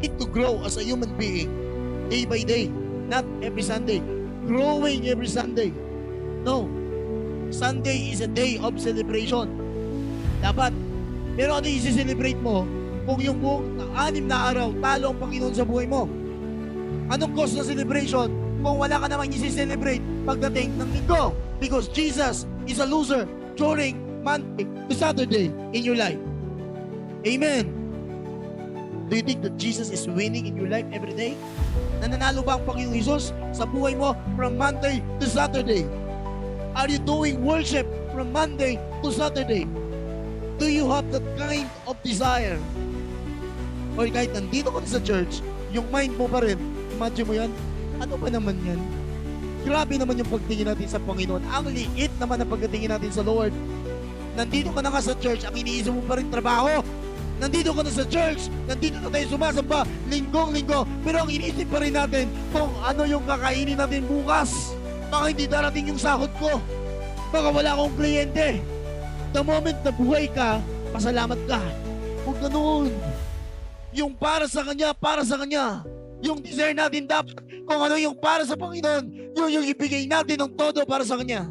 need to grow as a human being day by day, not every Sunday. Growing every Sunday. No. Sunday is a day of celebration. Dapat. Pero ano yung celebrate mo kung yung buong anim na araw talo ang Panginoon sa buhay mo? Anong cause ng celebration kung wala ka namang isi-celebrate pagdating ng linggo? Because Jesus is a loser during Monday to Saturday in your life. Amen. Do you think that Jesus is winning in your life every day? Nananalo ba ang Panginoong Jesus sa buhay mo from Monday to Saturday? Are you doing worship from Monday to Saturday? Do you have that kind of desire? Or kahit nandito ka sa church, yung mind mo pa rin, imagine mo yan, ano ba naman yan? Grabe naman yung pagtingin natin sa Panginoon. Ang liit naman ang pagtingin natin sa Lord. Nandito ka na nga sa church, ang iniisip mo pa rin trabaho. Nandito ka na sa church, nandito na tayo sumasamba, linggong-linggo, pero ang iniisip pa rin natin kung ano yung kakainin natin bukas. Baka hindi darating yung sahod ko. Baka wala akong kliyente. The moment na buhay ka, pasalamat ka. Huwag ganoon. Yung para sa Kanya, para sa Kanya. Yung desire natin dapat, kung ano yung para sa Panginoon, yun yung ibigay natin ng todo para sa Kanya.